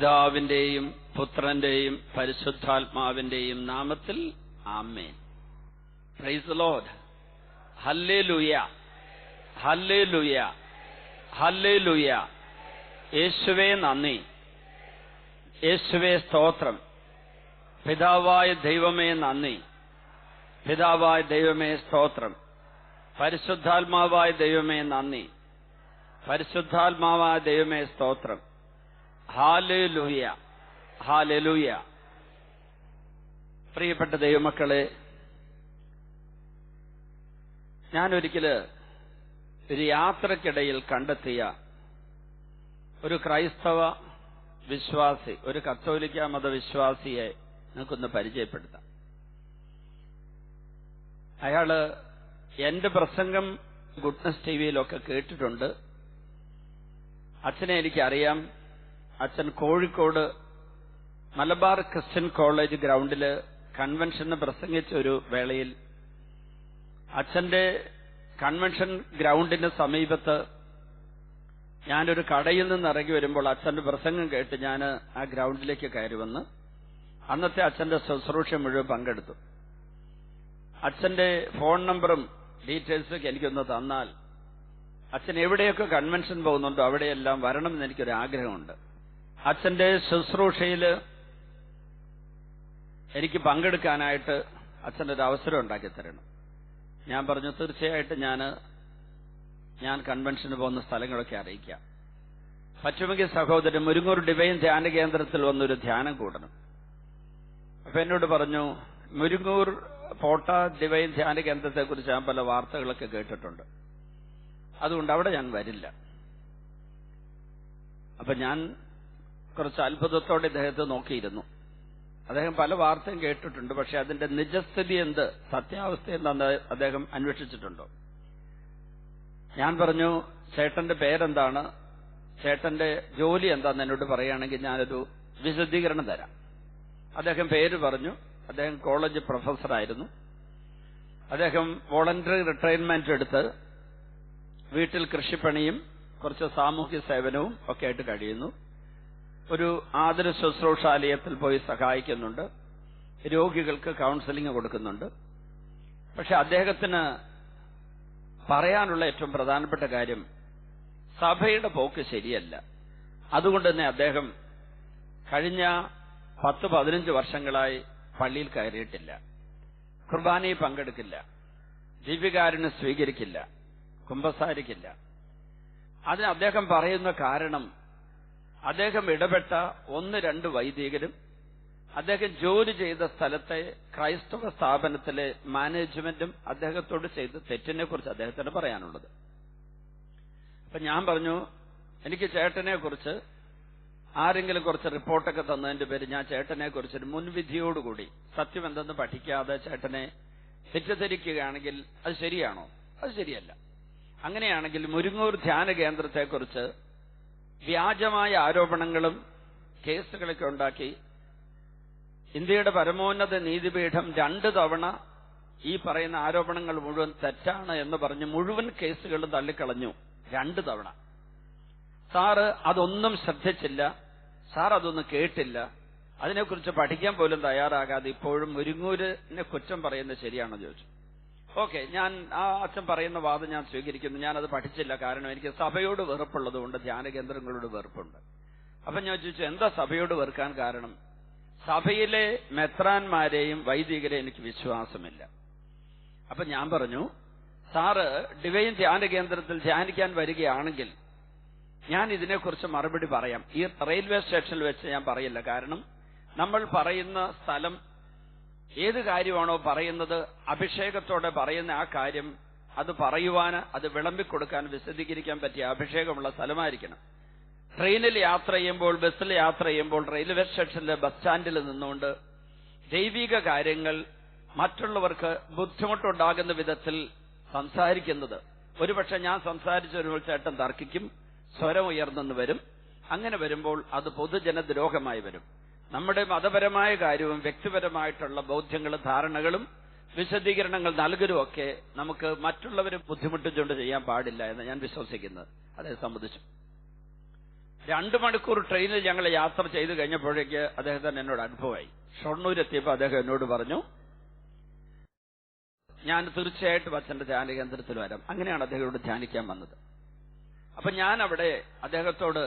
പിതാവിന്റെയും പുത്രന്റെയും പരിശുദ്ധാത്മാവിന്റെയും നാമത്തിൽ ആമേൻ. പ്രൈസ് ലോഡ് ഹല്ലേ ലുയ ഹല്ലേ ലുയ ഹല്ലേ ലുയ യേശുവേ നന്ദി. യേശുവേ സ്തോത്രം. പിതാവായ ദൈവമേ നന്ദി. പിതാവായ ദൈവമേ സ്തോത്രം. പരിശുദ്ധാത്മാവായ ദൈവമേ നന്ദി. പരിശുദ്ധാത്മാവായ ദൈവമേ സ്തോത്രം. ഹാലൂയ ഹാലലുയ. പ്രിയപ്പെട്ട ദൈവമക്കളെ ഞാനൊരിക്കൽ ഒരു യാത്രക്കിടയിൽ കണ്ടെത്തിയ ഒരു ക്രൈസ്തവ വിശ്വാസി ഒരു കത്തോലിക്ക മതവിശ്വാസിയെ നിങ്ങൾക്കൊന്ന് പരിചയപ്പെടുത്താം. അയാൾ എന്റെ പ്രസംഗം ഗുഡ്നസ് ടി വിയിലൊക്കെ കേട്ടിട്ടുണ്ട്. അച്ഛനെ എനിക്കറിയാം. അച്ഛൻ കോഴിക്കോട് മലബാർ ക്രിസ്ത്യൻ കോളേജ് ഗ്രൗണ്ടിൽ കൺവെൻഷന് പ്രസംഗിച്ച ഒരു വേളയിൽ അച്ഛന്റെ കൺവെൻഷൻ ഗ്രൗണ്ടിന് സമീപത്ത് ഞാനൊരു കടയിൽ നിന്ന് ഇറങ്ങി വരുമ്പോൾ അച്ഛന്റെ പ്രസംഗം കേട്ട് ഞാൻ ആ ഗ്രൗണ്ടിലേക്ക് കയറി വന്ന് അന്നത്തെ അച്ഛന്റെ ശുശ്രൂഷ മുഴുവൻ പങ്കെടുത്തു. അച്ഛന്റെ ഫോൺ നമ്പറും ഡീറ്റെയിൽസൊക്കെ എനിക്കൊന്ന് തന്നാൽ അച്ഛൻ എവിടെയൊക്കെ കൺവെൻഷൻ പോകുന്നുണ്ടോ അവിടെയെല്ലാം വരണമെന്ന് എനിക്കൊരു ആഗ്രഹമുണ്ട് അച്ഛന്റെ ശുശ്രൂഷയിൽ എനിക്ക് പങ്കെടുക്കാനായിട്ട് അച്ഛന്റെ ഒരു അവസരം ഉണ്ടാക്കി തരണം. ഞാൻ പറഞ്ഞു തീർച്ചയായിട്ടും ഞാൻ ഞാൻ കൺവെൻഷന് പോകുന്ന സ്ഥലങ്ങളൊക്കെ അറിയിക്കാം. പറ്റുമെങ്കിൽ സഹോദരൻ മുരുങ്ങൂർ ഡിവൈൻ ധ്യാന കേന്ദ്രത്തിൽ വന്നൊരു ധ്യാനം കൂടണം. അപ്പൊ എന്നോട് പറഞ്ഞു മുരുങ്ങൂർ പോട്ട ഡിവൈൻ ധ്യാന കേന്ദ്രത്തെക്കുറിച്ച് ഞാൻ പല വാർത്തകളൊക്കെ കേട്ടിട്ടുണ്ട്. അതുകൊണ്ട് അവിടെ ഞാൻ വരില്ല. അപ്പൊ ഞാൻ കുറച്ച് അത്ഭുതത്തോടെ ഇദ്ദേഹത്തെ നോക്കിയിരുന്നു. അദ്ദേഹം പല വാർത്തയും കേട്ടിട്ടുണ്ട് പക്ഷെ അതിന്റെ നിജസ്ഥിതി എന്ത് സത്യാവസ്ഥ എന്താന്ന് അദ്ദേഹം അന്വേഷിച്ചിട്ടുണ്ടോ? ഞാൻ പറഞ്ഞു ചേട്ടന്റെ പേരെന്താണ്? ചേട്ടന്റെ ജോലി എന്താന്ന് എന്നോട് പറയുകയാണെങ്കിൽ ഞാനൊരു വിശദീകരണം തരാം. അദ്ദേഹം പേര് പറഞ്ഞു. അദ്ദേഹം കോളേജ് പ്രൊഫസറായിരുന്നു. അദ്ദേഹം വോളണ്ടറി റിട്ടയർമെന്റ് എടുത്ത് വീട്ടിൽ കൃഷിപ്പണിയും കുറച്ച് സാമൂഹ്യ സേവനവും ഒക്കെ ആയിട്ട് കഴിയുന്നു. ഒരു ആദര ശുശ്രൂഷാലയത്തിൽ പോയി സഹായിക്കുന്നുണ്ട്. രോഗികൾക്ക് കൗൺസിലിംഗ് കൊടുക്കുന്നുണ്ട്. പക്ഷെ അദ്ദേഹത്തിന് പറയാനുള്ള ഏറ്റവും പ്രധാനപ്പെട്ട കാര്യം സഭയുടെ പോക്ക് ശരിയല്ല. അതുകൊണ്ട് തന്നെ അദ്ദേഹം കഴിഞ്ഞ പത്ത് പതിനഞ്ച് വർഷങ്ങളായി പള്ളിയിൽ കയറിയിട്ടില്ല. കുർബാനയിൽ പങ്കെടുക്കില്ല. ദിവ്യകാരന് സ്വീകരിക്കില്ല. കുമ്പസാരിക്കില്ല. അതിന് അദ്ദേഹം പറയുന്ന കാരണം അദ്ദേഹം ഇടപെട്ട ഒന്ന് രണ്ട് വൈദികരും അദ്ദേഹം ജോലി ചെയ്ത സ്ഥലത്തെ ക്രൈസ്തവ സ്ഥാപനത്തിലെ മാനേജ്മെന്റും അദ്ദേഹത്തോട് ചെയ്ത തെറ്റിനെ കുറിച്ച് അദ്ദേഹത്തിന് പറയാനുള്ളത്. അപ്പൊ ഞാൻ പറഞ്ഞു എനിക്ക് ചേട്ടനെ കുറിച്ച് ആരെങ്കിലും കുറച്ച് റിപ്പോർട്ടൊക്കെ തന്നതിന്റെ പേര് ഞാൻ ചേട്ടനെ കുറിച്ച് ഒരു മുൻവിധിയോടുകൂടി സത്യം എന്തെന്ന് പഠിക്കാതെ ചേട്ടനെ തെറ്റിദ്ധരിക്കുകയാണെങ്കിൽ അത് ശരിയാണോ? അത് ശരിയല്ല. അങ്ങനെയാണെങ്കിൽ മുരുങ്ങൂർ ധ്യാന കേന്ദ്രത്തെക്കുറിച്ച് വ്യാജമായ ആരോപണങ്ങളും കേസുകളൊക്കെ ഉണ്ടാക്കി ഇന്ത്യയുടെ പരമോന്നത നീതിപീഠം രണ്ട് തവണ ഈ പറയുന്ന ആരോപണങ്ങൾ മുഴുവൻ തെറ്റാണ് എന്ന് പറഞ്ഞ് മുഴുവൻ കേസുകളും തള്ളിക്കളഞ്ഞു. രണ്ട് തവണ. സാറ് അതൊന്നും ശ്രദ്ധിച്ചില്ല. സാർ അതൊന്നും കേട്ടില്ല. അതിനെക്കുറിച്ച് പഠിക്കാൻ പോലും തയ്യാറാകാതെ ഇപ്പോഴും മുരുങ്ങൂരിനെ കുറ്റം പറയുന്നത് ശരിയാണെന്ന് ചോദിച്ചു? ഓക്കെ ഞാൻ ആ അച്ഛൻ പറയുന്ന വാദം ഞാൻ സ്വീകരിക്കുന്നു. ഞാനത് പഠിച്ചില്ല. കാരണം എനിക്ക് സഭയോട് വെറുപ്പുള്ളതുകൊണ്ട് ധ്യാന കേന്ദ്രങ്ങളോട് വെറുപ്പുണ്ട്. അപ്പൊ ഞാൻ ചോദിച്ചു എന്താ സഭയോട് വെറുക്കാൻ കാരണം? സഭയിലെ മെത്രാന്മാരെയും വൈദികരെ എനിക്ക് വിശ്വാസമില്ല. അപ്പൊ ഞാൻ പറഞ്ഞു സാറ് ഡിവൈൻ ധ്യാന കേന്ദ്രത്തിൽ ധ്യാനിക്കാൻ വരികയാണെങ്കിൽ ഞാൻ ഇതിനെക്കുറിച്ച് മറുപടി പറയാം. ഈ റെയിൽവേ സ്റ്റേഷനിൽ വെച്ച് ഞാൻ പറയില്ല. കാരണം നമ്മൾ പറയുന്ന സ്ഥലം ഏത് കാര്യമാണോ പറയുന്നത് അഭിഷേകത്തോടെ പറയുന്ന ആ കാര്യം അത് പറയുവാൻ അത് വിളമ്പിക്കൊടുക്കാൻ വിശദീകരിക്കാൻ പറ്റിയ അഭിഷേകമുള്ള സ്ഥലമായിരിക്കണം. ട്രെയിനിൽ യാത്ര ചെയ്യുമ്പോൾ ബസ്സിൽ യാത്ര ചെയ്യുമ്പോൾ റെയിൽവേ സ്റ്റേഷനിലെ ബസ് സ്റ്റാൻഡിൽ നിന്നുകൊണ്ട് ദൈവിക കാര്യങ്ങൾ മറ്റുള്ളവർക്ക് ബുദ്ധിമുട്ടുണ്ടാകുന്ന വിധത്തിൽ സംസാരിക്കുന്നത്. ഒരുപക്ഷെ ഞാൻ സംസാരിച്ച ഒരു ചേട്ടൻ തർക്കിക്കും സ്വരം ഉയർന്നെന്ന് വരും. അങ്ങനെ വരുമ്പോൾ അത് പൊതുജനദ്രോഹമായി വരും. നമ്മുടെ മതപരമായ കാര്യവും വ്യക്തിപരമായിട്ടുള്ള ബോധ്യങ്ങളും ധാരണകളും വിശദീകരണങ്ങൾ നൽകലുമൊക്കെ നമുക്ക് മറ്റുള്ളവരെ ബുദ്ധിമുട്ടിച്ചുകൊണ്ട് ചെയ്യാൻ പാടില്ല എന്ന് ഞാൻ വിശ്വസിക്കുന്നത് അതേ സംബന്ധിച്ചു. രണ്ടു മണിക്കൂർ ട്രെയിനിൽ ഞങ്ങൾ യാത്ര ചെയ്തു കഴിഞ്ഞപ്പോഴേക്ക് അദ്ദേഹത്തിന് എന്നോട് അനുഭവമായി. ഷൊർണൂരെത്തിയപ്പോൾ അദ്ദേഹം എന്നോട് പറഞ്ഞു ഞാൻ തീർച്ചയായിട്ടും അച്ഛന്റെ ധ്യാന കേന്ദ്രത്തിൽ വരാം. അങ്ങനെയാണ് അദ്ദേഹത്തോട് ധ്യാനിക്കാൻ വന്നത്. അപ്പൊ ഞാൻ അവിടെ അദ്ദേഹത്തോട്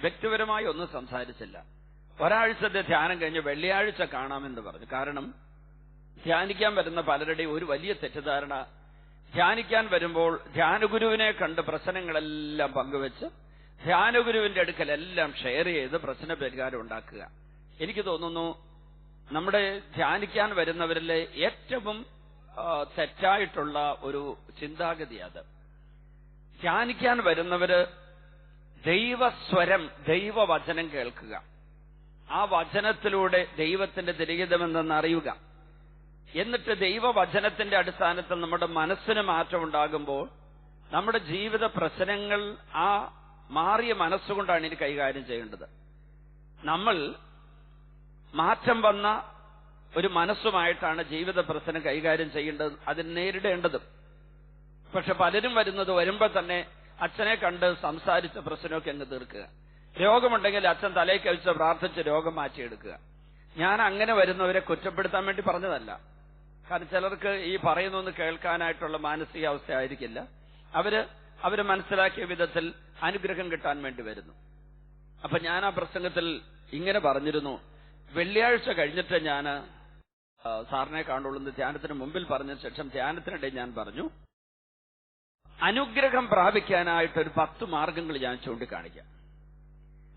വ്യക്തിപരമായി ഒന്നും സംസാരിച്ചില്ല. ഒരാഴ്ചത്തെ ധ്യാനം കഴിഞ്ഞ് വെള്ളിയാഴ്ച കാണാമെന്ന് പറഞ്ഞു. കാരണം ധ്യാനിക്കാൻ വരുന്ന പലരുടെയും ഒരു വലിയ തെറ്റിദ്ധാരണ ധ്യാനിക്കാൻ വരുമ്പോൾ ധ്യാനഗുരുവിനെ കണ്ട് പ്രശ്നങ്ങളെല്ലാം പങ്കുവെച്ച് ധ്യാനഗുരുവിന്റെ അടുക്കലെല്ലാം ഷെയർ ചെയ്ത് പ്രശ്ന പരിഹാരം ഉണ്ടാക്കുക. എനിക്ക് തോന്നുന്നു നമ്മുടെ ധ്യാനിക്കാൻ വരുന്നവരിലെ ഏറ്റവും തെറ്റായിട്ടുള്ള ഒരു ചിന്താഗതി അത്. ധ്യാനിക്കാൻ വരുന്നവര് ദൈവസ്വരം ദൈവവചനം കേൾക്കുക. ആ വചനത്തിലൂടെ ദൈവത്തിന്റെ തിരികിതമെന്തെന്ന് അറിയുക. എന്നിട്ട് ദൈവവചനത്തിന്റെ അടിസ്ഥാനത്തിൽ നമ്മുടെ മനസ്സിന് മാറ്റമുണ്ടാകുമ്പോൾ നമ്മുടെ ജീവിത പ്രശ്നങ്ങൾ ആ മാറിയ മനസ്സുകൊണ്ടാണ് ഇനി കൈകാര്യം ചെയ്യേണ്ടത്. നമ്മൾ മാറ്റം വന്ന ഒരു മനസ്സുമായിട്ടാണ് ജീവിത പ്രശ്നം കൈകാര്യം ചെയ്യേണ്ടത് അതിന് നേരിടേണ്ടതും. പക്ഷെ പലരും വരുന്നത് വരുമ്പോൾ തന്നെ അച്ഛനെ കണ്ട് സംസാരിച്ച പ്രശ്നമൊക്കെ അങ്ങ് തീർക്കുക. രോഗമുണ്ടെങ്കിൽ അച്ഛൻ തലേക്ക് കഴിച്ച് പ്രാർത്ഥിച്ച് രോഗം മാറ്റിയെടുക്കുക. ഞാൻ അങ്ങനെ വരുന്നവരെ കുറ്റപ്പെടുത്താൻ വേണ്ടി പറഞ്ഞതല്ല. കാരണം ചിലർക്ക് ഈ പറയുന്നൊന്ന് കേൾക്കാനായിട്ടുള്ള മാനസികാവസ്ഥ ആയിരിക്കില്ല. അവർ അവർ മനസ്സിലാക്കിയ വിധത്തിൽ അനുഗ്രഹം കിട്ടാൻ വേണ്ടി വരുന്നു. അപ്പൊ ഞാൻ ആ പ്രസംഗത്തിൽ ഇങ്ങനെ പറഞ്ഞിരുന്നു. വെള്ളിയാഴ്ച കഴിഞ്ഞിട്ട് ഞാൻ സാറിനെ കാണുള്ളൂ എന്ന് ധ്യാനത്തിന് മുമ്പിൽ പറഞ്ഞ ശേഷം ധ്യാനത്തിനിടെ ഞാൻ പറഞ്ഞു അനുഗ്രഹം പ്രാപിക്കാനായിട്ട് ഒരു പത്ത് മാർഗങ്ങൾ ഞാൻ ചൂണ്ടിക്കാണിക്കാം.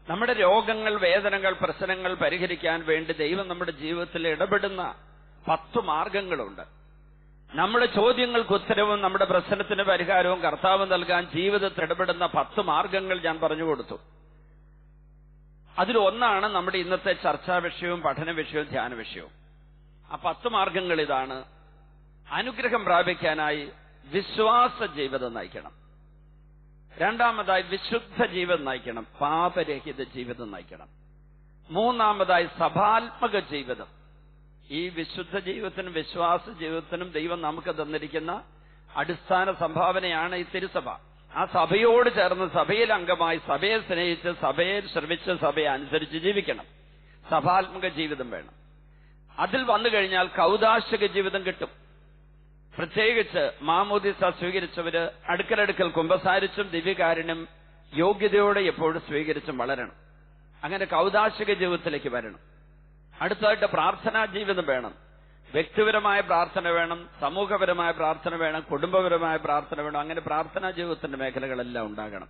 നമ്മുടെ രോഗങ്ങൾ വേദനകൾ പ്രശ്നങ്ങൾ പരിഹരിക്കാൻ വേണ്ടി ദൈവം നമ്മുടെ ജീവിതത്തിൽ ഇടപെടുന്ന പത്ത് മാർഗങ്ങളുണ്ട്. നമ്മുടെ ചോദ്യങ്ങൾക്ക് ഉത്തരവും നമ്മുടെ പ്രശ്നത്തിന് പരിഹാരവും കർത്താവ് നൽകാൻ ജീവിതത്തിൽ ഇടപെടുന്ന പത്ത് മാർഗങ്ങൾ ഞാൻ പറഞ്ഞു കൊടുത്തു. അതിലൊന്നാണ് നമ്മുടെ ഇന്നത്തെ ചർച്ചാ വിഷയവും പഠന വിഷയവും ധ്യാന വിഷയവും. ആ പത്ത് മാർഗങ്ങൾ ഇതാണ്. അനുഗ്രഹം പ്രാപിക്കാനായി വിശ്വാസ ജീവിതം നയിക്കണം. രണ്ടാമതായി വിശുദ്ധ ജീവിതം നയിക്കണം. പാപരഹിത ജീവിതം നയിക്കണം. മൂന്നാമതായി സഭാത്മക ജീവിതം. ഈ വിശുദ്ധ ജീവിതത്തിനും വിശ്വാസ ജീവിതത്തിനും ദൈവം നമുക്ക് തന്നിരിക്കുന്ന അടിസ്ഥാന സംഭാവനയാണ് ഈ തിരുസഭ. ആ സഭയോട് ചേർന്ന് സഭയിൽ അംഗമായി സഭയെ സ്നേഹിച്ച് സഭയെ ശ്രമിച്ച് സഭയെ അനുസരിച്ച് ജീവിക്കണം. സഭാത്മക ജീവിതം വേണം. അതിൽ വന്നു കഴിഞ്ഞാൽ കൗതാശക ജീവിതം കിട്ടും. പ്രത്യേകിച്ച് മാമോദിസ സ്വീകരിച്ചവര് അടുക്കലടുക്കൽ കുമ്പസാരിച്ചും ദിവ്യകാരനും യോഗ്യതയോടെ എപ്പോഴും സ്വീകരിച്ചും വളരണം. അങ്ങനെ കൗതാശിക ജീവിതത്തിലേക്ക് വരണം. അടുത്തതായിട്ട് പ്രാർത്ഥനാ ജീവിതം വേണം. വ്യക്തിപരമായ പ്രാർത്ഥന വേണം സമൂഹപരമായ പ്രാർത്ഥന വേണം കുടുംബപരമായ പ്രാർത്ഥന വേണം അങ്ങനെ പ്രാർത്ഥനാ ജീവിതത്തിന്റെ മേഖലകളെല്ലാം ഉണ്ടാകണം.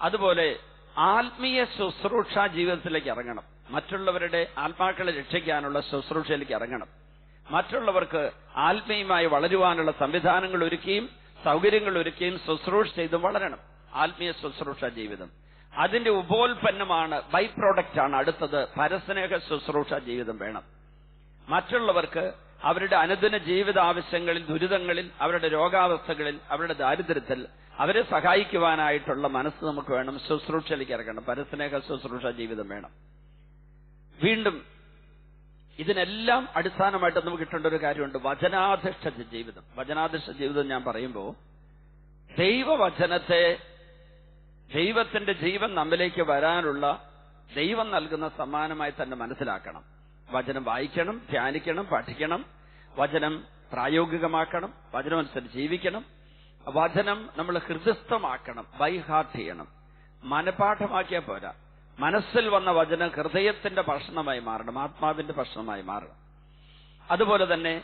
അതുപോലെ ആത്മീയ ശുശ്രൂഷാ ജീവിതത്തിലേക്ക് ഇറങ്ങണം. മറ്റുള്ളവരുടെ ആത്മാക്കളെ രക്ഷിക്കാനുള്ള ശുശ്രൂഷയിലേക്ക് ഇറങ്ങണം. മറ്റുള്ളവർക്ക് ആത്മീയമായി വളരുവാനുള്ള സംവിധാനങ്ങൾ ഒരുക്കിയും സൗകര്യങ്ങൾ ഒരുക്കിയും ശുശ്രൂഷ ചെയ്തും വളരണം. ആത്മീയ ശുശ്രൂഷ ജീവിതം. അതിന്റെ ഉപോൽപ്പന്നമാണ് ബൈ പ്രോഡക്റ്റ് ആണ് അടുത്തത്. പരസ്നേഹ ശുശ്രൂഷ ജീവിതം വേണം. മറ്റുള്ളവർക്ക് അവരുടെ അനുദിന ജീവിത ആവശ്യങ്ങളിൽ ദുരിതങ്ങളിൽ അവരുടെ രോഗാവസ്ഥകളിൽ അവരുടെ ദാരിദ്ര്യത്തിൽ അവരെ സഹായിക്കുവാനായിട്ടുള്ള മനസ്സ് നമുക്ക് വേണം. ശുശ്രൂഷയിലേക്ക് ഇറങ്ങണം. പരസ്നേഹ ശുശ്രൂഷ ജീവിതം വേണം. വീണ്ടും ഇതിനെല്ലാം അടിസ്ഥാനമായിട്ട് നമുക്ക് കിട്ടേണ്ട ഒരു കാര്യമുണ്ട്. വചനാധിഷ്ഠിത ജീവിതം. വചനാധിഷ്ഠ ജീവിതം ഞാൻ പറയുമ്പോൾ ദൈവവചനത്തെ ദൈവത്തിന്റെ ജീവൻ നമ്മിലേക്ക് വരാനുള്ള ദൈവം നൽകുന്ന സമ്മാനമായി തന്നെ മനസ്സിലാക്കണം. വചനം വായിക്കണം ധ്യാനിക്കണം പഠിക്കണം. വചനം പ്രായോഗികമാക്കണം വചനമനുസരിച്ച് ജീവിക്കണം. വചനം നമ്മൾ ഹൃദയസ്ഥമാക്കണം ബൈഹാർട്ട് ചെയ്യണം. മനപാഠമാക്കിയാൽ പോരാ. മനസ്സിൽ വന്ന വചനം ഹൃദയത്തിന്റെ ഭക്ഷണമായി മാറണം ആത്മാവിന്റെ ഭക്ഷണമായി മാറണം. അതുപോലെ തന്നെ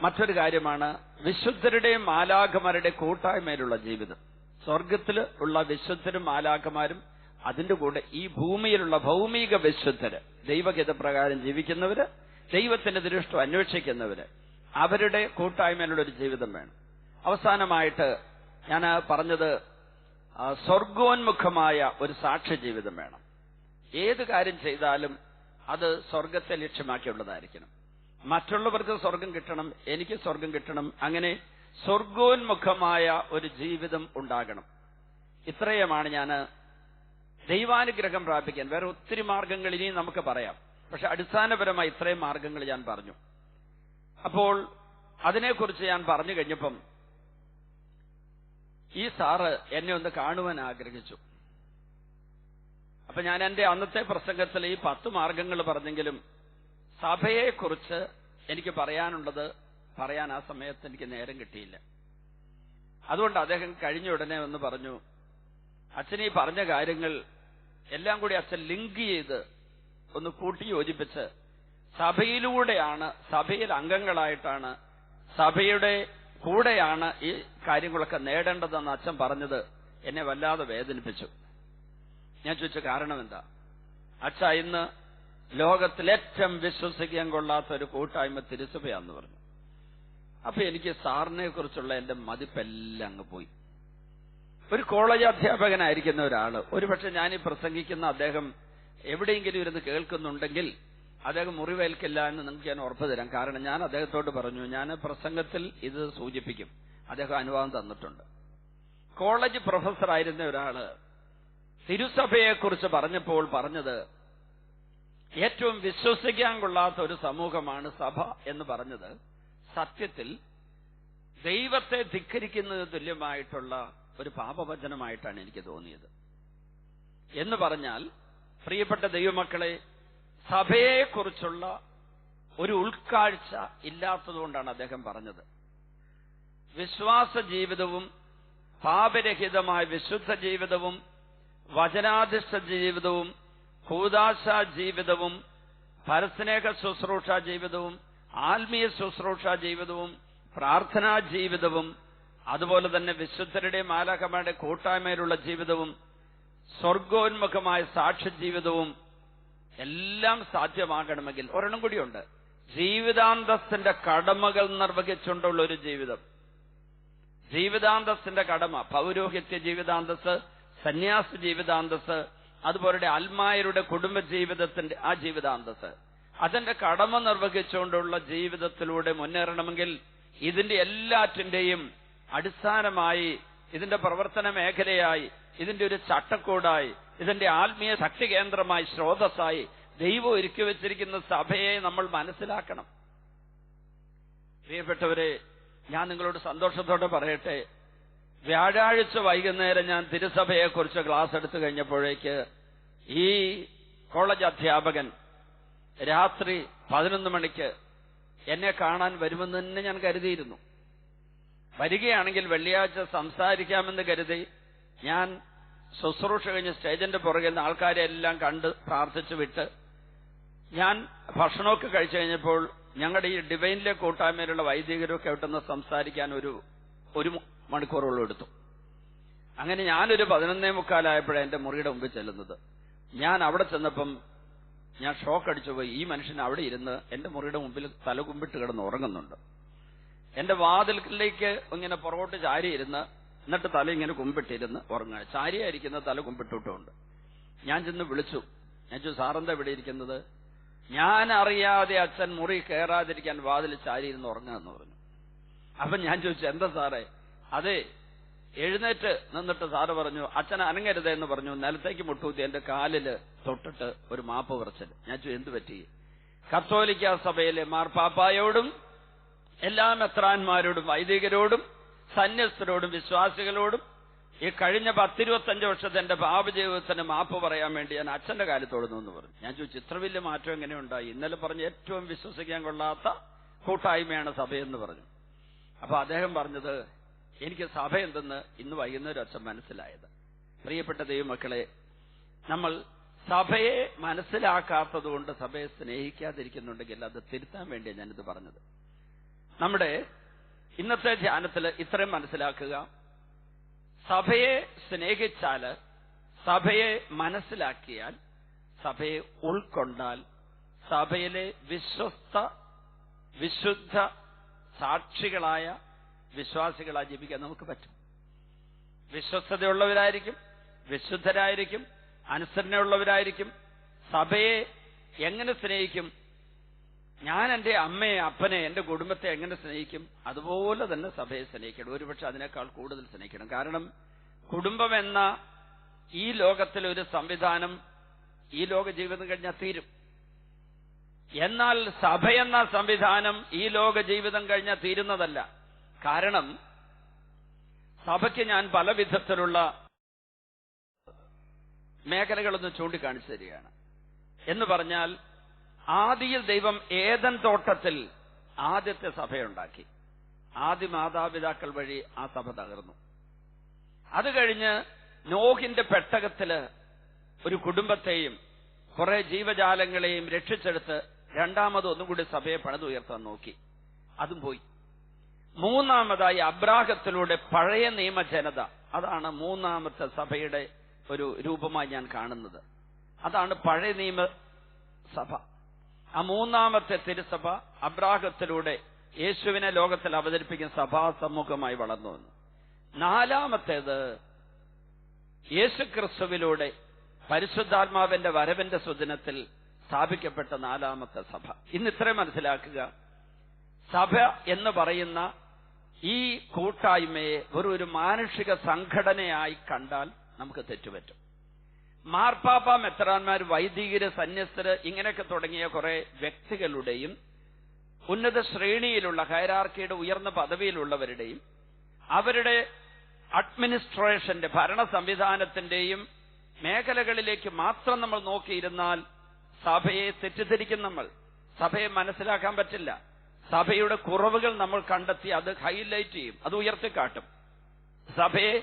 മറ്റൊരു കാര്യമാണ് വിശുദ്ധരുടെയും മാലാഖമാരുടെ കൂട്ടായ്മയിലുള്ള ജീവിതം. സ്വർഗത്തിൽ ഉള്ള വിശുദ്ധരും മാലാഖമാരും അതിന്റെ കൂടെ ഈ ഭൂമിയിലുള്ള ഭൗമിക വിശുദ്ധര് ദൈവഗീതപ്രകാരം ജീവിക്കുന്നവര് ദൈവത്തിന്റെ ദൃഷ്ടം അന്വേഷിക്കുന്നവര് അവരുടെ കൂട്ടായ്മയിലുള്ള ഒരു ജീവിതം വേണം. അവസാനമായിട്ട് ഞാൻ പറഞ്ഞത് സ്വർഗോന്മുഖമായ ഒരു സാക്ഷ്യ ജീവിതം വേണം. ഏത് കാര്യം ചെയ്താലും അത് സ്വർഗത്തെ ലക്ഷ്യമാക്കിയുള്ളതായിരിക്കണം. മറ്റുള്ളവർക്ക് സ്വർഗം കിട്ടണം എനിക്ക് സ്വർഗം കിട്ടണം അങ്ങനെ സ്വർഗോന്മുഖമായ ഒരു ജീവിതം ഉണ്ടാകണം. ഇത്രയുമാണ് ഞാൻ ദൈവാനുഗ്രഹം പ്രാപിക്കാൻ. വേറെ ഒത്തിരി മാർഗങ്ങൾ ഇനിയും നമുക്ക് പറയാം. പക്ഷെ അടിസ്ഥാനപരമായി ഇത്രയും മാർഗങ്ങൾ ഞാൻ പറഞ്ഞു. അപ്പോൾ അതിനെക്കുറിച്ച് ഞാൻ പറഞ്ഞു കഴിഞ്ഞപ്പം ഈ സാറ് എന്നെ ഒന്ന് കാണുവാൻ ആഗ്രഹിച്ചു. അപ്പൊ ഞാൻ എന്റെ അന്നത്തെ പ്രസംഗത്തിൽ ഈ പത്ത് മാർഗങ്ങൾ പറഞ്ഞെങ്കിലും സഭയെക്കുറിച്ച് എനിക്ക് പറയാനുള്ളത് പറയാൻ ആ സമയത്ത് എനിക്ക് നേരം കിട്ടിയില്ല. അതുകൊണ്ട് അദ്ദേഹം കഴിഞ്ഞ ഉടനെ ഒന്ന് പറഞ്ഞു അച്ഛൻ ഈ പറഞ്ഞ കാര്യങ്ങൾ എല്ലാം കൂടി അച്ഛൻ ലിങ്ക് ചെയ്ത് ഒന്ന് കൂട്ടി യോജിപ്പിച്ച് സഭയിലൂടെയാണ് സഭയിൽ അംഗങ്ങളായിട്ടാണ് സഭയുടെ കൂടെയാണ് ഈ കാര്യങ്ങളൊക്കെ നേടേണ്ടതെന്ന് അച്ഛൻ പറഞ്ഞത്. എന്നെ വല്ലാതെ വേദനിപ്പിച്ചു. ഞാൻ ചോദിച്ച കാരണം എന്താ അച്ഛ ഇന്ന് ലോകത്തിൽ ഏറ്റവും വിശ്വസിക്കാൻ കൊള്ളാത്ത ഒരു കൂട്ടായ്മ തിരുസഭയാന്ന് പറഞ്ഞു. അപ്പൊ എനിക്ക് സാറിനെ കുറിച്ചുള്ള എന്റെ മതിപ്പെല്ലാം അങ്ങ് പോയി. ഒരു കോളേജ് അധ്യാപകനായിരിക്കുന്ന ഒരാൾ ഒരുപക്ഷെ ഞാൻ ഈ പ്രസംഗിക്കുന്ന അദ്ദേഹം എവിടെയെങ്കിലും ഇരുന്ന് കേൾക്കുന്നുണ്ടെങ്കിൽ അദ്ദേഹം മുറിവേൽക്കില്ല എന്ന് നിങ്ങൾക്ക് ഞാൻ ഉറപ്പ് തരാം. കാരണം ഞാൻ അദ്ദേഹത്തോട് പറഞ്ഞു ഞാൻ പ്രസംഗത്തിൽ ഇത് സൂചിപ്പിക്കും. അദ്ദേഹം അനുവാദം തന്നിട്ടുണ്ട്. കോളേജ് പ്രൊഫസറായിരുന്ന ഒരാൾ തിരുസഭയെക്കുറിച്ച് പറഞ്ഞപ്പോൾ പറഞ്ഞത് ഏറ്റവും വിശ്വസിക്കാൻ കൊള്ളാത്ത ഒരു സമൂഹമാണ് സഭ എന്ന് പറഞ്ഞത് സത്യത്തിൽ ദൈവത്തെ ധിക്കരിക്കുന്നത് തുല്യമായിട്ടുള്ള ഒരു പാപവചനമായിട്ടാണ് എനിക്ക് തോന്നിയത്. എന്ന് പറഞ്ഞാൽ പ്രിയപ്പെട്ട ദൈവമക്കളെ സഭയെക്കുറിച്ചുള്ള ഒരു ഉൾക്കാഴ്ച ഇല്ലാത്തതുകൊണ്ടാണ് അദ്ദേഹം പറഞ്ഞത്. വിശ്വാസ ജീവിതവും പാപരഹിതമായ വിശുദ്ധ ജീവിതവും വചനാധിഷ്ഠ ജീവിതവും ഭൂതാശ ജീവിതവും പരസ്നേഹ ശുശ്രൂഷ ജീവിതവും ആത്മീയ ശുശ്രൂഷ ജീവിതവും പ്രാർത്ഥനാ ജീവിതവും അതുപോലെ തന്നെ വിശുദ്ധരുടെ മാലാഖമാരുടെ കൂട്ടായ്മയിലുള്ള ജീവിതവും സ്വർഗോന്മുഖമായ സാക്ഷ്യ ജീവിതവും എല്ലാം സാധ്യമാകണമെങ്കിൽ ഒരെണ്ണം കൂടിയുണ്ട്. ജീവിതാന്തസ്സിന്റെ കടമകൾ നിർവഹിച്ചുകൊണ്ടുള്ള ഒരു ജീവിതം. ജീവിതാന്തസ്സിന്റെ കടമ പൗരോഹിത്യ ജീവിതാന്തസ് സന്യാസ ജീവിതാന്തസ് അതുപോലെ അൽമായരുടെ കുടുംബ ജീവിതത്തിന്റെ ആ ജീവിതാന്തസ്. അതിന്റെ കടമ നിർവഹിച്ചുകൊണ്ടുള്ള ജീവിതത്തിലൂടെ മുന്നേറണമെങ്കിൽ ഇതിന്റെ എല്ലാറ്റിന്റെയും അടിസ്ഥാനമായി ഇതിന്റെ പ്രവർത്തന മേഖലയായി ഇതിന്റെ ഒരു ചട്ടക്കൂടായി ഇതിന്റെ ആത്മീയ ശക്തി കേന്ദ്രമായി സ്രോതസ്സായി ദൈവം ഒരുക്കി വെച്ചിരിക്കുന്ന സഭയെ നമ്മൾ മനസ്സിലാക്കണം. പ്രിയപ്പെട്ടവരെ ഞാൻ നിങ്ങളോട് സന്തോഷത്തോടെ പറയട്ടെ. വ്യാഴാഴ്ച വൈകുന്നേരം ഞാൻ തിരുസഭയെക്കുറിച്ച് ക്ലാസ് എടുത്തു കഴിഞ്ഞപ്പോഴേക്ക് ഈ കോളേജ് അധ്യാപകൻ രാത്രി പതിനൊന്ന് മണിക്ക് എന്നെ കാണാൻ വരുമെന്ന് തന്നെ ഞാൻ കരുതിയിരുന്നു. വരികയാണെങ്കിൽ വെള്ളിയാഴ്ച സംസാരിക്കാമെന്ന് കരുതി ഞാൻ ശുശ്രൂഷ കഴിഞ്ഞ് സ്റ്റേജിന്റെ പുറകിൽ നിന്ന് ആൾക്കാരെ എല്ലാം കണ്ട് പ്രാർത്ഥിച്ചു വിട്ട് ഞാൻ ഭക്ഷണമൊക്കെ കഴിച്ചു കഴിഞ്ഞപ്പോൾ ഞങ്ങളുടെ ഈ ഡിവൈനിലെ കൂട്ടായ്മയിലുള്ള വൈദികരൊക്കെ ആയിട്ടൊന്ന് സംസാരിക്കാൻ ഒരു ഒരു മണിക്കൂറോളം എടുത്തു. അങ്ങനെ ഞാനൊരു പതിനൊന്നേ മുക്കാലായപ്പോഴാണ് എന്റെ മുറിയുടെ മുമ്പിൽ ചെല്ലുന്നത്. ഞാൻ അവിടെ ചെന്നപ്പം ഞാൻ ഷോക്ക് അടിച്ചു പോയി. ഈ മനുഷ്യൻ അവിടെ ഇരുന്ന് എന്റെ മുറിയുടെ മുമ്പിൽ തലകുമ്പിട്ട് കിടന്ന് ഉറങ്ങുന്നുണ്ട്. എന്റെ വാതിൽക്കിലേക്ക് ഇങ്ങനെ പുറകോട്ട് ചാരിയിരുന്ന് എന്നിട്ട് തല ഇങ്ങനെ കുമ്പിട്ടിരുന്ന് ഉറങ്ങുക. ചാരിയായിരിക്കുന്ന തല കുമ്പിട്ടിട്ടുണ്ട് ഞാൻ ചെന്ന് വിളിച്ചു. ഞാൻ ചോദിച്ചു സാറെന്താ ഇവിടെ ഇരിക്കുന്നത്? ഞാൻ അറിയാതെ അച്ഛൻ മുറി കയറാതിരിക്കാൻ വാതിൽ ചാരിയിരുന്ന് ഉറങ്ങുകയെന്ന് പറഞ്ഞു. അപ്പൊ ഞാൻ ചോദിച്ചു എന്താ സാറേ? അതെ എഴുന്നേറ്റ് നിന്നിട്ട് സാറ് പറഞ്ഞു അച്ഛൻ അനങ്ങരുത് എന്ന് പറഞ്ഞു നിലത്തേക്ക് മുട്ടൂത്തി എന്റെ കാലിൽ തൊട്ടിട്ട് ഒരു മാപ്പ് പറച്ചൽ ഞാൻ എന്തു പറ്റി? കത്തോലിക്ക സഭയിലെ മാർപ്പാപ്പായോടും എല്ലാ മെത്രാന്മാരോടും വൈദികരോടും സന്യസ്തരോടും വിശ്വാസികളോടും ഈ കഴിഞ്ഞ പത്തിരുപത്തഞ്ച് വർഷത്തെ എന്റെ പാപജീവിതത്തിന് മാപ്പ് പറയാൻ വേണ്ടി ഞാൻ അച്ഛന്റെ കാലത്തോട് എന്ന് പറഞ്ഞു. ഞാൻ ചോദിച്ചു ഇത്ര വലിയ മാറ്റം എങ്ങനെ ഉണ്ടായി? ഇന്നലെ പറഞ്ഞ ഏറ്റവും വിശ്വസിക്കാൻ കൊള്ളാത്ത കൂട്ടായ്മയാണ് സഭയെന്ന് പറഞ്ഞു. അപ്പൊ അദ്ദേഹം പറഞ്ഞത് എനിക്ക് സഭ എന്തെന്ന് ഇന്ന് വൈകുന്നേരം അച്ഛൻ മനസ്സിലായത്. പ്രിയപ്പെട്ട ദൈവമക്കളെ നമ്മൾ സഭയെ മനസ്സിലാക്കാത്തതുകൊണ്ട് സഭയെ സ്നേഹിക്കാതിരിക്കുന്നുണ്ടെങ്കിൽ അത് തിരുത്താൻ വേണ്ടിയാണ് ഞാനിത് പറഞ്ഞത്. നമ്മുടെ ഇന്നത്തെ ധ്യാനത്തിൽ ഇത്രയും മനസ്സിലാക്കുക. സഭയെ സ്നേഹിച്ചാൽ സഭയെ മനസ്സിലാക്കിയാൽ സഭയെ ഉൾക്കൊണ്ടാൽ സഭയിലെ വിശ്വസ്ത വിശുദ്ധ സാക്ഷികളായ വിശ്വാസികളായി ജീവിക്കാൻ നമുക്ക് പറ്റും. വിശ്വസ്തതയുള്ളവരായിരിക്കും വിശുദ്ധരായിരിക്കും അനുസരണയുള്ളവരായിരിക്കും സഭയെ എങ്ങനെ സ്നേഹിക്കും ഞാൻ എന്റെ അമ്മയെ അപ്പനെ എന്റെ കുടുംബത്തെ എങ്ങനെ സ്നേഹിക്കും അതുപോലെ തന്നെ സഭയെ സ്നേഹിക്കണം. ഒരുപക്ഷെ അതിനേക്കാൾ കൂടുതൽ സ്നേഹിക്കണം. കാരണം കുടുംബം എന്ന ഈ ലോകത്തിലെ ഒരു സംവിധാനം ഈ ലോക ജീവിതം കഴിഞ്ഞാൽ തീരും. എന്നാൽ സഭയെന്ന സംവിധാനം ഈ ലോക ജീവിതം കഴിഞ്ഞാൽ തീരുന്നതല്ല. കാരണം സഭയ്ക്ക് ഞാൻ പല വിധത്തിലുള്ള മേഖലകളൊന്ന് ചൂണ്ടിക്കാണിച്ചു തരികയാണ് എന്ന് പറഞ്ഞാൽ ആദിയിൽ ദൈവം ഏതൻ തോട്ടത്തിൽ ആദ്യത്തെ സഭയുണ്ടാക്കി. ആദ്യ മാതാപിതാക്കൾ വഴി ആ സഭ തകർന്നു. അത് കഴിഞ്ഞ് നോഹിന്റെ പെട്ടകത്തിൽ ഒരു കുടുംബത്തെയും കുറെ ജീവജാലങ്ങളെയും രക്ഷിച്ചെടുത്ത് രണ്ടാമത് ഒന്നും കൂടി സഭയെ പണിതുയർത്താൻ നോക്കി. അതും പോയി. മൂന്നാമതായി അബ്രാഹത്തിലൂടെ പഴയ നിയമ ജനത അതാണ് മൂന്നാമത്തെ സഭയുടെ ഒരു രൂപമായി ഞാൻ കാണുന്നത്. അതാണ് പഴയ നിയമ സഭ. ആ മൂന്നാമത്തെ തിരുസഭ അബ്രാഹത്തിലൂടെ യേശുവിനെ ലോകത്തിൽ അവതരിപ്പിക്കുന്ന സഭാ സമൂഹമായി വളർന്നു വന്നു. നാലാമത്തേത് യേശുക്രിസ്തുവിലൂടെ പരിശുദ്ധാത്മാവിന്റെ വരവിന്റെ സുദിനത്തിൽ സ്ഥാപിക്കപ്പെട്ട നാലാമത്തെ സഭ. ഇന്ന് ഇത്രയും മനസ്സിലാക്കുക. സഭ എന്ന് പറയുന്ന ഈ കൂട്ടായ്മയെ വെറും ഒരു മാനുഷിക സംഘടനയായി കണ്ടാൽ നമുക്ക് തെറ്റുപറ്റും. മാർപ്പാപ്പ മെത്രാന്മാർ വൈദികര് സന്യസ്തര് ഇങ്ങനെയൊക്കെ തുടങ്ങിയ കുറെ വ്യക്തികളുടെയും ഉന്നത ശ്രേണിയിലുള്ള ഹൈറാർക്കിയുടെ ഉയർന്ന പദവിയിലുള്ളവരുടെയും അവരുടെ അഡ്മിനിസ്ട്രേഷന്റെ ഭരണ സംവിധാനത്തിന്റെയും മേഖലകളിലേക്ക് മാത്രം നമ്മൾ നോക്കിയിരുന്നാൽ സഭയെ തെറ്റിദ്ധരിക്കും നമ്മൾ. സഭയെ മനസ്സിലാക്കാൻ പറ്റില്ല. സഭയുടെ കുറവുകൾ നമ്മൾ കണ്ടെത്തി അത് ഹൈലൈറ്റ് ചെയ്യും. അത് ഉയർത്തിക്കാട്ടും. സഭയെ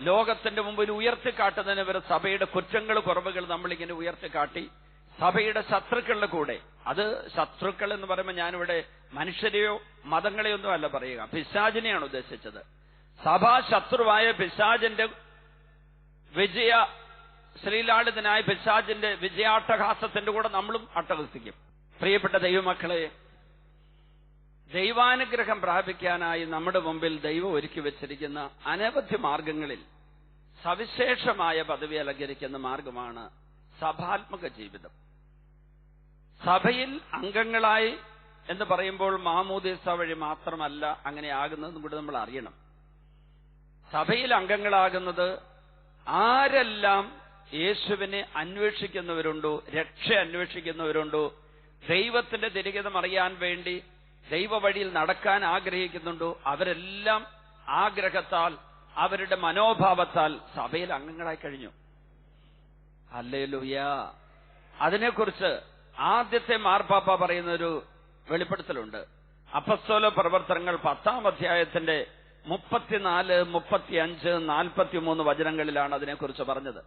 ലോകത്തിന്റെ മുമ്പിൽ ഉയർത്തിക്കാട്ടുന്നതിന് വരെ സഭയുടെ കുറ്റങ്ങൾ കുറവുകൾ നമ്മളിങ്ങനെ ഉയർത്തിക്കാട്ടി സഭയുടെ ശത്രുക്കളുടെ കൂടെ. അത് ശത്രുക്കൾ എന്ന് പറയുമ്പോൾ ഞാനിവിടെ മനുഷ്യരെയോ മതങ്ങളെയോ ഒന്നും അല്ല പറയുക. പിശാചിനെയാണ് ഉദ്ദേശിച്ചത്. സഭാ ശത്രുവായ പിശാജിന്റെ വിജയ ശ്രീലാളിതനായ പിശാജിന്റെ വിജയാട്ടഹാസത്തിന്റെ കൂടെ നമ്മളും അട്ടഹസിക്കും. പ്രിയപ്പെട്ട ദൈവമക്കളെ ദൈവാനുഗ്രഹം പ്രാപിക്കാനായി നമ്മുടെ മുമ്പിൽ ദൈവം ഒരുക്കി വെച്ചിരിക്കുന്ന അനവധി മാർഗങ്ങളിൽ സവിശേഷമായ പദവി അലങ്കരിക്കുന്ന മാർഗമാണ് സഭാത്മക ജീവിതം. സഭയിൽ അംഗങ്ങളായി എന്ന് പറയുമ്പോൾ മാമൂദീസ വഴി മാത്രമല്ല അങ്ങനെ ആകുന്നതെന്നും കൂടി നമ്മൾ അറിയണം. സഭയിൽ അംഗങ്ങളാകുന്നത് ആരെല്ലാം യേശുവിനെ അന്വേഷിക്കുന്നവരുണ്ടോ രക്ഷ അന്വേഷിക്കുന്നവരുണ്ടോ ദൈവത്തിന്റെ തിരികതം അറിയാൻ വേണ്ടി ദൈവ വഴിയിൽ നടക്കാൻ ആഗ്രഹിക്കുന്നുണ്ടോ? അവരെല്ലാം ആഗ്രഹത്താൽ അവരുടെ മനോഭാവത്താൽ സഭയിൽ അംഗങ്ങളായി കഴിഞ്ഞു. അല്ലേ ലുയാ അതിനെക്കുറിച്ച് ആദ്യത്തെ മാർപ്പാപ്പ പറയുന്ന ഒരു വെളിപ്പെടുത്തലുണ്ട്. അപ്പസ്തോല പ്രവർത്തനങ്ങൾ പത്താം അധ്യായത്തിന്റെ മുപ്പത്തിനാല് മുപ്പത്തിയഞ്ച് നാൽപ്പത്തിമൂന്ന് വചനങ്ങളിലാണ് അതിനെക്കുറിച്ച് പറഞ്ഞത്.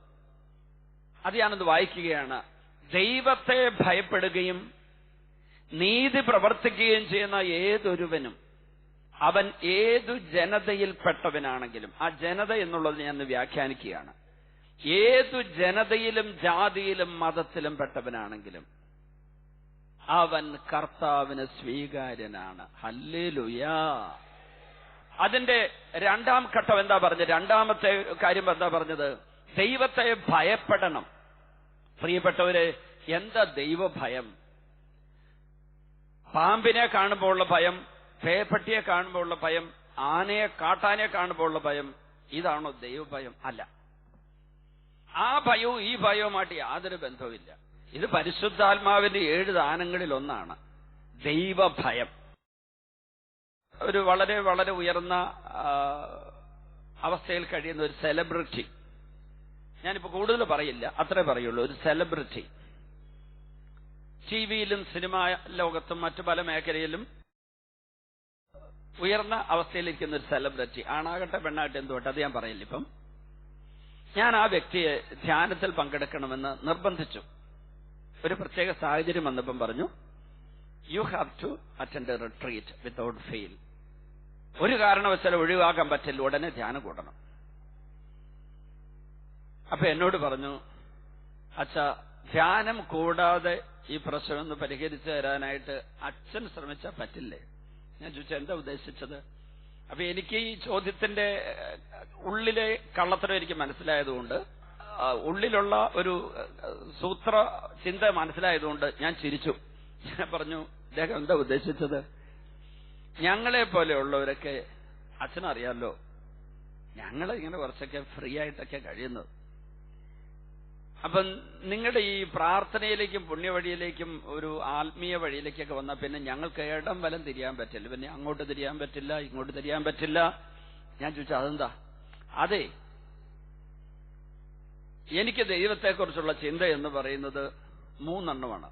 അത് ഞാനത് വായിക്കുകയാണ്. ദൈവത്തെ ഭയപ്പെടുകയും നീതി പ്രവർത്തിക്കുകയും ചെയ്യുന്ന ഏതൊരുവനും അവൻ ഏതു ജനതയിൽപ്പെട്ടവനാണെങ്കിലും ആ ജനത എന്നുള്ളത് ഞാൻ വ്യാഖ്യാനിക്കുകയാണ്. ഏതു ജനതയിലും ജാതിയിലും മതത്തിലും പെട്ടവനാണെങ്കിലും അവൻ കർത്താവിന് സ്വീകാര്യനാണ്. ഹല്ലേലുയാ. അതിന്റെ രണ്ടാം ഘട്ടം എന്താ പറഞ്ഞത്? രണ്ടാമത്തെ കാര്യം എന്താ പറഞ്ഞത്? ദൈവത്തെ ഭയപ്പെടണം. പ്രിയപ്പെട്ടവരെ എന്താ ദൈവഭയം? പാമ്പിനെ കാണുമ്പോൾ ഉള്ള ഭയം പേപ്പട്ടിയെ കാണുമ്പോൾ ഉള്ള ഭയം ആനയെ കാട്ടാനെ കാണുമ്പോൾ ഉള്ള ഭയം ഇതാണോ ദൈവഭയം? അല്ല. ആ ഭയവും ഈ ഭയവുമായിട്ട് യാതൊരു ബന്ധവുമില്ല. ഇത് പരിശുദ്ധാത്മാവിന്റെ ഏഴ് ദാനങ്ങളിൽ ഒന്നാണ് ദൈവഭയം. ഒരു വളരെ വളരെ ഉയർന്ന അവസ്ഥയിൽ കഴിയുന്ന ഒരു സെലിബ്രിറ്റി ഞാനിപ്പോ കൂടുതൽ പറയില്ല അത്രേ പറയുള്ളൂ. ഒരു സെലിബ്രിറ്റി ടി വിയിലും സിനിമ ലോകത്തും മറ്റു പല മേഖലയിലും ഉയർന്ന അവസ്ഥയിലിരിക്കുന്ന ഒരു സെലിബ്രിറ്റി ആണാകട്ടെ പെണ്ണാകട്ടെ എന്തുകൊട്ടെ അത് ഞാൻ പറയില്ല ഇപ്പം. ഞാൻ ആ വ്യക്തിയെ ധ്യാനത്തിൽ പങ്കെടുക്കണമെന്ന് നിർബന്ധിച്ചു. ഒരു പ്രത്യേക സാഹചര്യം വന്നപ്പം പറഞ്ഞു you have to attend retreat without fail ഒരു കാരണവശാലും ഒഴിവാക്കാൻ പറ്റില്ല ഉടനെ ധ്യാനം കൂടണം അപ്പൊ എന്നോട് പറഞ്ഞു അച്ഛ ധ്യാനം കൂടാതെ ഈ പ്രശ്നം ഒന്ന് പരിഹരിച്ചു തരാനായിട്ട് അച്ഛൻ ശ്രമിച്ചാൽ പറ്റില്ലേ? ഞാൻ ചോദിച്ചാൽ എന്താ ഉദ്ദേശിച്ചത്? അപ്പൊ എനിക്ക് ഈ ചോദ്യത്തിന്റെ ഉള്ളിലെ കള്ളത്തരം എനിക്ക് മനസ്സിലായതുകൊണ്ട് ഉള്ളിലുള്ള ഒരു സൂത്ര ചിന്ത മനസ്സിലായതുകൊണ്ട് ഞാൻ ചിരിച്ചു. ഞാൻ പറഞ്ഞു അദ്ദേഹം എന്താ ഉദ്ദേശിച്ചത്? ഞങ്ങളെ പോലെയുള്ളവരൊക്കെ അച്ഛനറിയാമല്ലോ ഞങ്ങൾ ഇങ്ങനെ കുറച്ചൊക്കെ ഫ്രീ ആയിട്ടൊക്കെ കഴിയുന്നത്. അപ്പം നിങ്ങളുടെ ഈ പ്രാർത്ഥനയിലേക്കും പുണ്യവഴിയിലേക്കും ഒരു ആത്മീയ വഴിയിലേക്കൊക്കെ വന്നാൽ പിന്നെ ഞങ്ങൾക്ക് ഇടം വലം തിരിയാൻ പറ്റില്ല. പിന്നെ അങ്ങോട്ട് തിരിയാൻ പറ്റില്ല ഇങ്ങോട്ട് തിരിയാൻ പറ്റില്ല. ഞാൻ ചോദിച്ചു അതെന്താ? അതെ എനിക്ക് ദൈവത്തെക്കുറിച്ചുള്ള ചിന്ത എന്ന് പറയുന്നത് മൂന്നെണ്ണമാണ്.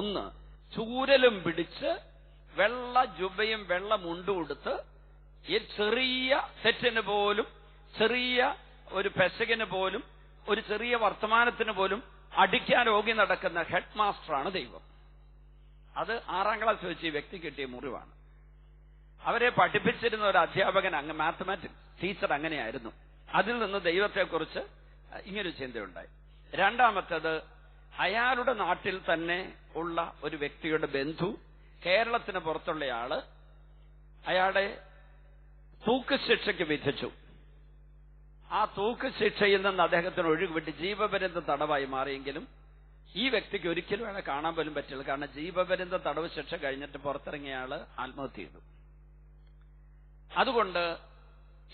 ഒന്ന് ചൂരലും പിടിച്ച് വെള്ള ജുബയും വെള്ള മുണ്ടും ഉടുത്ത് ചെറിയ സെറ്റിന് പോലും ചെറിയ ഒരു പെശകിന് പോലും ഒരു ചെറിയ വർത്തമാനത്തിന് പോലും അടിക്കാൻ ഓകി നടക്കുന്ന ഹെഡ് മാസ്റ്ററാണ് ദൈവം. അത് ആറാം ക്ലാസ് വെച്ച് ഈ വ്യക്തി കിട്ടിയ മുറിവാണ്. അവരെ പഠിപ്പിച്ചിരുന്ന ഒരു അധ്യാപകൻ അങ്ങ് മാത്തമാറ്റിക്സ് ടീച്ചർ അങ്ങനെയായിരുന്നു. അതിൽ നിന്ന് ദൈവത്തെക്കുറിച്ച് ഇങ്ങനൊരു ചിന്തയുണ്ടായി. രണ്ടാമത്തേത് അയാളുടെ നാട്ടിൽ തന്നെ ഉള്ള ഒരു വ്യക്തിയുടെ ബന്ധു കേരളത്തിന് പുറത്തുള്ളയാൾ അയാളെ തൂക്കുശിക്ഷയ്ക്ക് വിധിച്ചു. ആ തൂക്ക് ശിക്ഷയിൽ നിന്ന് അദ്ദേഹത്തിന് ഒഴുകുവിട്ട് ജീവപര്യന്ത തടവായി മാറിയെങ്കിലും ഈ വ്യക്തിക്ക് ഒരിക്കലും അയാളെ കാണാൻ പോലും പറ്റില്ല. കാരണം ജീവപര്യന്ത തടവ് ശിക്ഷ കഴിഞ്ഞിട്ട് പുറത്തിറങ്ങിയ ആൾ ആത്മഹത്യ ചെയ്തു. അതുകൊണ്ട്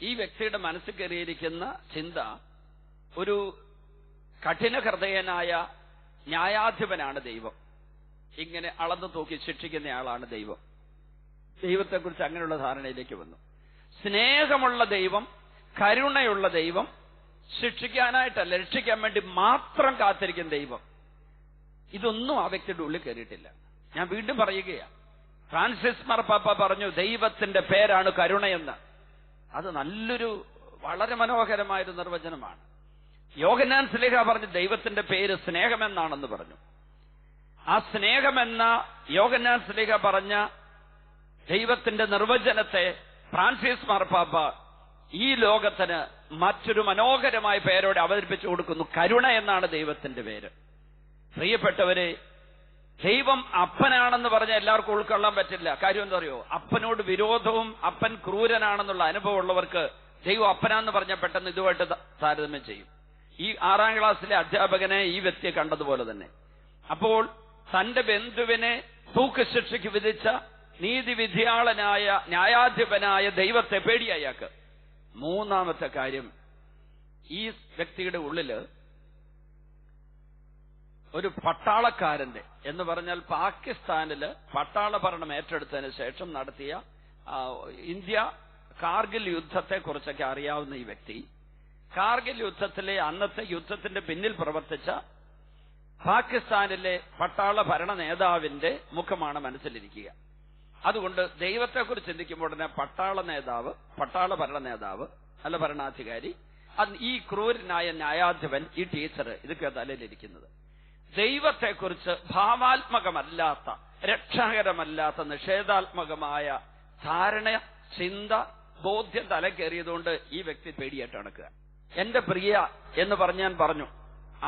ഈ വ്യക്തിയുടെ മനസ്സിൽ കയറിയിരിക്കുന്ന ചിന്ത ഒരു കഠിന ഹൃദയനായ ന്യായാധിപനാണ് ദൈവം. ഇങ്ങനെ അളന്നു തൂക്കി ശിക്ഷിക്കുന്നയാളാണ് ദൈവം. ദൈവത്തെക്കുറിച്ച് അങ്ങനെയുള്ള ധാരണയിലേക്ക് വന്നു. സ്നേഹമുള്ള ദൈവം കരുണയുള്ള ദൈവം ശിക്ഷിക്കാനായിട്ടല്ല രക്ഷിക്കാൻ വേണ്ടി മാത്രം കാത്തിരിക്കുന്ന ദൈവം. ഇതൊന്നും ആ വ്യക്തിയുടെ ഉള്ളിൽ കയറിയിട്ടില്ല. ഞാൻ വീണ്ടും പറയുകയാണ് ഫ്രാൻസിസ് മർപ്പാപ്പ പറഞ്ഞു ദൈവത്തിന്റെ പേരാണ് കരുണയെന്ന്. അത് നല്ലൊരു വളരെ മനോഹരമായൊരു നിർവചനമാണ്. യോഗനാൻ സ്ലേഹ പറഞ്ഞു ദൈവത്തിന്റെ പേര് സ്നേഹമെന്നാണെന്ന് പറഞ്ഞു. ആ സ്നേഹമെന്ന യോഗനാൻ സ്ലേഹ പറഞ്ഞ ദൈവത്തിന്റെ നിർവചനത്തെ ഫ്രാൻസിസ് മാർപ്പാപ്പ ഈ ലോകത്തിന് മറ്റൊരു മനോഹരമായ പേരോടെ അവതരിപ്പിച്ചു കൊടുക്കുന്നു കരുണ എന്നാണ് ദൈവത്തിന്റെ പേര്. പ്രിയപ്പെട്ടവരെ ദൈവം അപ്പനാണെന്ന് പറഞ്ഞാൽ എല്ലാവർക്കും ഉൾക്കൊള്ളാൻ പറ്റില്ല. കാര്യം എന്താ പറയുമോ അപ്പനോട് വിരോധവും അപ്പൻ ക്രൂരനാണെന്നുള്ള അനുഭവം ഉള്ളവർക്ക് ദൈവം അപ്പനാന്ന് പറഞ്ഞാൽ പെട്ടെന്ന് ഇതുമായിട്ട് താരതമ്യം ചെയ്യും. ഈ ആറാം ക്ലാസ്സിലെ അധ്യാപകനെ ഈ വ്യക്തിയെ കണ്ടതുപോലെ തന്നെ. അപ്പോൾ തന്റെ ബന്ധുവിനെ തൂക്കുശിക്ഷയ്ക്ക് വിധിച്ച നീതിവിധിയാളനായ ന്യായാധിപനായ ദൈവത്തെ പേടി അയാൾക്ക് മൂന്നാമത്തെ കാര്യം ഈ വ്യക്തിയുടെ ഉള്ളിൽ ഒരു പട്ടാളക്കാരന്റെ എന്ന് പറഞ്ഞാൽ പാകിസ്ഥാനിൽ പട്ടാള ഭരണം ഏറ്റെടുത്തതിന് ശേഷം നടത്തിയ ഇന്ത്യ കാർഗിൽ യുദ്ധത്തെ കുറിച്ചൊക്കെ അറിയാവുന്ന ഈ വ്യക്തി കാർഗിൽ യുദ്ധത്തിലെ അന്നത്തെ യുദ്ധത്തിന്റെ പിന്നിൽ പ്രവർത്തിച്ച പാകിസ്ഥാനിലെ പട്ടാള ഭരണ നേതാവിന്റെ മുഖമാണ് മനസ്സിലിരിക്കുക. അതുകൊണ്ട് ദൈവത്തെക്കുറിച്ച് ചിന്തിക്കുമ്പോൾ തന്നെ പട്ടാള നേതാവ് പട്ടാള ഭരണ നേതാവ് അല്ല ഭരണാധികാരി ഈ ക്രൂരനായ ന്യായാധിപൻ ഈ ടീച്ചർ ഇതൊക്കെ തലയിലിരിക്കുന്നത്. ദൈവത്തെക്കുറിച്ച് ഭാവാത്മകമല്ലാത്ത രക്ഷാകരമല്ലാത്ത നിഷേധാത്മകമായ ധാരണ ചിന്ത ബോധ്യം തലക്കേറിയതുകൊണ്ട് ഈ വ്യക്തി പേടിയായിട്ട് നടക്കുക. എന്റെ പ്രിയ എന്ന് പറഞ്ഞ് ഞാൻ പറഞ്ഞു.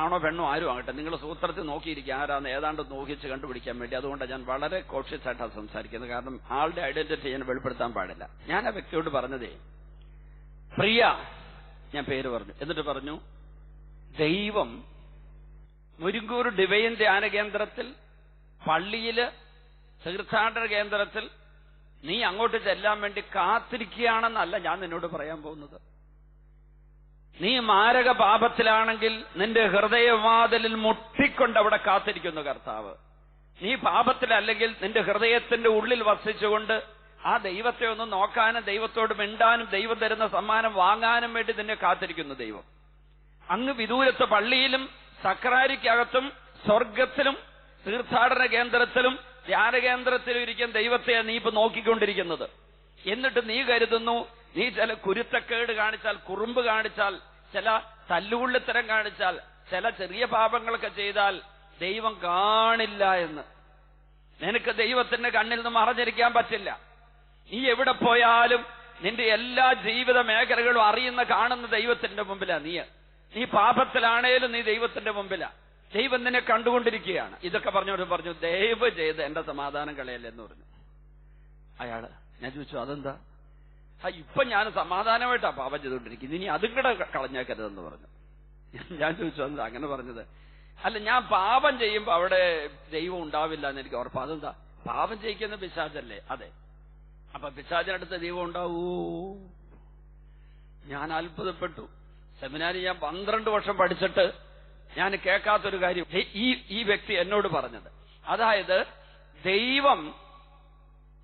ആണോ പെണ്ണോ ആരും ആകട്ടെ. നിങ്ങൾ സൂത്രത്തിൽ നോക്കിയിരിക്കുക. ആരാന്ന് ഏതാണ്ട് നോക്കിച്ച് കണ്ടുപിടിക്കാൻ വേണ്ടി. അതുകൊണ്ടാണ് ഞാൻ വളരെ കോഷ്യസ് ആയിട്ടാണ് സംസാരിക്കുന്നത്. കാരണം ആളുടെ ഐഡന്റിറ്റി ഞാൻ വെളിപ്പെടുത്താൻ പാടില്ല. ഞാൻ ആ വ്യക്തിയോട് പറഞ്ഞതേ പ്രിയ ഞാൻ പേര് പറഞ്ഞു. എന്നിട്ട് പറഞ്ഞു ദൈവം മുരിങ്കൂർ ഡിവൈൻ ധ്യാന കേന്ദ്രത്തിൽ പള്ളിയിൽ തീർത്ഥാടന കേന്ദ്രത്തിൽ നീ അങ്ങോട്ട് ചെല്ലാൻ വേണ്ടി കാത്തിരിക്കുകയാണെന്നല്ല ഞാൻ നിന്നോട് പറയാൻ പോകുന്നത്. നീ മാരക പാപത്തിലാണെങ്കിൽ നിന്റെ ഹൃദയവാതിലിൽ മുട്ടിക്കൊണ്ട് അവിടെ കാത്തിരിക്കുന്നു കർത്താവ്. നീ പാപത്തിലല്ലെങ്കിൽ നിന്റെ ഹൃദയത്തിന്റെ ഉള്ളിൽ വസിച്ചുകൊണ്ട് ആ ദൈവത്തെ ഒന്ന് നോക്കാനും ദൈവത്തോട് മിണ്ടാനും ദൈവം തരുന്ന സമ്മാനം വാങ്ങാനും വേണ്ടി നിന്നെ കാത്തിരിക്കുന്നു ദൈവം. അങ്ങ് വിദൂരത്ത് പള്ളിയിലും സക്രാരിക്കകത്തും സ്വർഗത്തിലും തീർത്ഥാടന കേന്ദ്രത്തിലും ധ്യാന കേന്ദ്രത്തിലും ഇരിക്കുന്ന ദൈവത്തെ നീ ഇപ്പൊ നോക്കിക്കൊണ്ടിരിക്കുന്നത്. എന്നിട്ട് നീ കരുതുന്നു നീ ചില കുരുത്തക്കേട് കാണിച്ചാൽ കുറുമ്പ് കാണിച്ചാൽ ചില തല്ലുകൊള്ളിത്തരം കാണിച്ചാൽ ചില ചെറിയ പാപങ്ങളൊക്കെ ചെയ്താൽ ദൈവം കാണില്ല എന്ന്. നിനക്ക് ദൈവത്തിന്റെ കണ്ണിൽ നിന്ന് മറഞ്ഞിരിക്കാൻ പറ്റില്ല. നീ എവിടെ പോയാലും നിന്റെ എല്ലാ ജീവിത മേഖലകളും അറിയുന്ന കാണുന്ന ദൈവത്തിന്റെ മുമ്പിലാ നീ. നീ പാപത്തിലാണേലും നീ ദൈവത്തിന്റെ മുമ്പിലാ. ദൈവം നിന്നെ കണ്ടുകൊണ്ടിരിക്കുകയാണ്. ഇതൊക്കെ പറഞ്ഞോട് പറഞ്ഞു ദയവ് ചെയ്ത് എന്റെ സമാധാനം കളയല്ലെന്ന് പറഞ്ഞു. അയാൾ ഞാൻ ചോദിച്ചു അതെന്താ? ഇപ്പൊ ഞാൻ സമാധാനമായിട്ടാ പാപം ചെയ്തുകൊണ്ടിരിക്കുന്നത്. ഇനി അതും കൂടെ കളഞ്ഞേക്കരുതെന്ന് പറഞ്ഞു. ഞാൻ ചോദിച്ചു അത് അങ്ങനെ പറഞ്ഞത്? അല്ല ഞാൻ പാപം ചെയ്യുമ്പോ അവിടെ ദൈവം ഉണ്ടാവില്ല എന്ന് എനിക്ക് ഉറപ്പ്. അതെന്താ? പാപം ചെയ്യിക്കുന്ന പിശാചല്ലേ? അതെ. അപ്പൊ പിശാചിനടുത്ത് ദൈവം ഉണ്ടാവൂ. ഞാൻ അത്ഭുതപ്പെട്ടു. സെമിനാരി ഞാൻ പന്ത്രണ്ട് വർഷം പഠിച്ചിട്ട് ഞാൻ കേൾക്കാത്തൊരു കാര്യം. ഈ- ഈ വ്യക്തി എന്നോട് പറഞ്ഞത്. അതായത് ദൈവം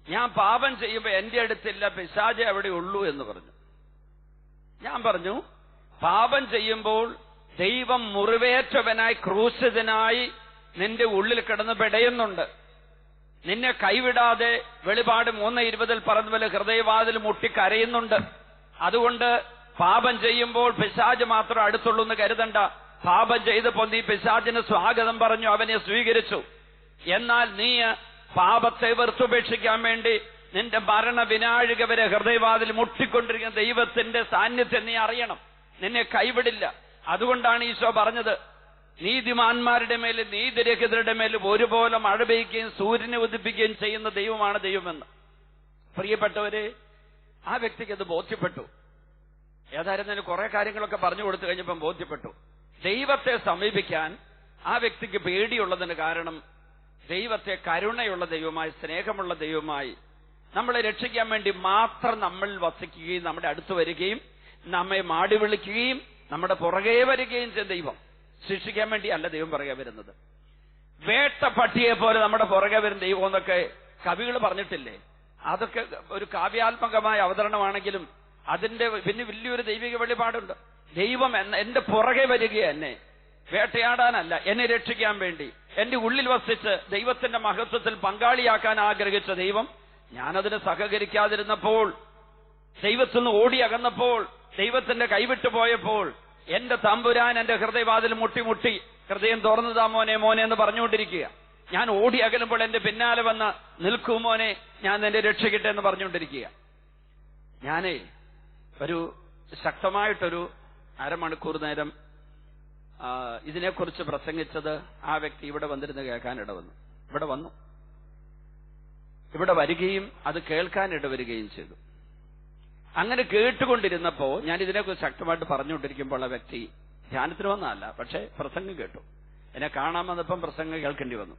ഞാൻ പാപം ചെയ്യുമ്പോ എന്റെ അടുത്തില്ല പിശാചെ അവിടെ ഉള്ളൂ എന്ന് പറഞ്ഞു. ഞാൻ പറഞ്ഞു പാപം ചെയ്യുമ്പോൾ ദൈവം മുറിവേറ്റവനായി ക്രൂശിതനായി നിന്റെ ഉള്ളിൽ കിടന്ന് പെടയുന്നുണ്ട്. നിന്നെ കൈവിടാതെ വെളിപാട് മൂന്ന് ഇരുപതിൽ പറഞ്ഞ പോലെ ഹൃദയവാതിൽ മുട്ടിക്കരയുന്നുണ്ട് അതുകൊണ്ട് പാപം ചെയ്യുമ്പോൾ പിശാജ് മാത്രം അടുത്തുള്ളൂ എന്ന് കരുതണ്ട. പാപം ചെയ്തപ്പോൾ നീ പിശാജിന് സ്വാഗതം പറഞ്ഞു അവനെ സ്വീകരിച്ചു. എന്നാൽ നീ പാപത്തെ വെറുത്തുപേക്ഷിക്കാൻ വേണ്ടി നിന്റെ മരണ വിനാഴിക വരെ ഹൃദയവാതിൽ മുട്ടിക്കൊണ്ടിരിക്കുന്ന ദൈവത്തിന്റെ സാന്നിധ്യം നീ അറിയണം. നിന്നെ കൈവിടില്ല. അതുകൊണ്ടാണ് ഈശോ പറഞ്ഞത് നീതിമാന്മാരുടെ മേൽ നീതിരഹിതരുടെ മേൽ ഒരുപോലെ മഴ പെയ്യുകയും സൂര്യനെ ഉദിപ്പിക്കുകയും ചെയ്യുന്ന ദൈവമാണ് ദൈവമെന്ന്. പ്രിയപ്പെട്ടവരെ ആ വ്യക്തിക്ക് അത് ബോധ്യപ്പെട്ടു. ഏതായിരുന്നാലും കുറെ കാര്യങ്ങളൊക്കെ പറഞ്ഞു കൊടുത്തു കഴിഞ്ഞപ്പം ബോധ്യപ്പെട്ടു. ദൈവത്തെ സമീപിക്കാൻ ആ വ്യക്തിക്ക് പേടിയുള്ളതിന് കാരണം ദൈവത്തെ കരുണയുള്ള ദൈവമായി സ്നേഹമുള്ള ദൈവമായി നമ്മളെ രക്ഷിക്കാൻ വേണ്ടി മാത്രം നമ്മൾ വസിക്കുകയും നമ്മുടെ അടുത്ത് വരികയും നമ്മെ മാടി വിളിക്കുകയും നമ്മുടെ പുറകെ വരികയും ചെയ്ത ദൈവം. ശിക്ഷിക്കാൻ വേണ്ടി അല്ല ദൈവം പുറകെ വരുന്നത്. വേട്ട പട്ടിയെ പോലെ നമ്മുടെ പുറകെ വരുന്ന ദൈവം എന്നൊക്കെ കവികൾ പറഞ്ഞിട്ടില്ലേ? അതൊക്കെ ഒരു കാവ്യാത്മകമായ അവതരണമാണെങ്കിലും അതിന്റെ പിന്നെ വലിയൊരു ദൈവിക വെളിപാടുണ്ട്. ദൈവം എന്റെ പുറകെ വരിക എന്നെ. വേട്ടയാടാനല്ല എന്നെ രക്ഷിക്കാൻ വേണ്ടി. എന്റെ ഉള്ളിൽ വസിച്ച് ദൈവത്തിന്റെ മഹത്വത്തിൽ പങ്കാളിയാക്കാൻ ആഗ്രഹിച്ച ദൈവം ഞാനതിന് സഹകരിക്കാതിരുന്നപ്പോൾ ദൈവത്തിൽ നിന്ന് ഓടി അകന്നപ്പോൾ ദൈവത്തിന്റെ കൈവിട്ടു പോയപ്പോൾ എന്റെ തമ്പുരാൻ എന്റെ ഹൃദയവാതിൽ മുട്ടിമുട്ടി മുട്ടി ഹൃദയം തുറന്നതാ മോനെ മോനെ എന്ന് പറഞ്ഞുകൊണ്ടിരിക്കുക. ഞാൻ ഓടി അകലുമ്പോൾ എന്റെ പിന്നാലെ വന്ന് നിൽക്കൂ മോനെ ഞാൻ എന്റെ രക്ഷിക്കട്ടെ എന്ന് പറഞ്ഞുകൊണ്ടിരിക്കുക. ഞാനേ ഒരു ശക്തമായിട്ടൊരു അരമണിക്കൂർ നേരം ഇതിനെക്കുറിച്ച് പ്രസംഗിച്ചത് ആ വ്യക്തി ഇവിടെ വന്നിരുന്ന് കേൾക്കാനിട വന്നു ഇവിടെ വന്നു. ഇവിടെ വരികയും അത് കേൾക്കാനിട വരികയും ചെയ്തു. അങ്ങനെ കേട്ടുകൊണ്ടിരുന്നപ്പോ ഞാൻ ഇതിനെക്കുറിച്ച് ശക്തമായിട്ട് പറഞ്ഞുകൊണ്ടിരിക്കുമ്പോൾ ആ വ്യക്തി ധ്യാനത്തിന് വന്നതല്ല പക്ഷെ പ്രസംഗം കേട്ടു. എന്നെ കാണാൻ വന്നപ്പം പ്രസംഗം കേൾക്കേണ്ടി വന്നു.